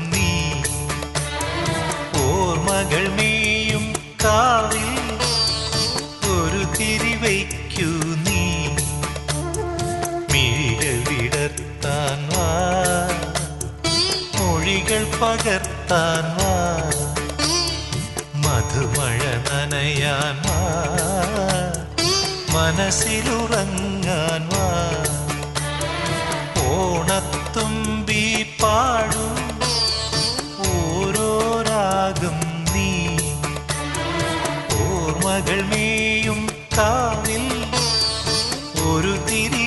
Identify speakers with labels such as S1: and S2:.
S1: നീ. കാവിൽ. ഒരു നീ. വിടർത്താൻ വാ. പകർത്താൻ വാ. മധുമഴ നനയാൻ വാ. മനസ്സിലുറങ്ങാൻ ഓണത്തുമ്പി പാടും. ഓരോ രാഗം നീ. ഓർമ്മകൾ മേയും കാവിൽ ഒരു തിരി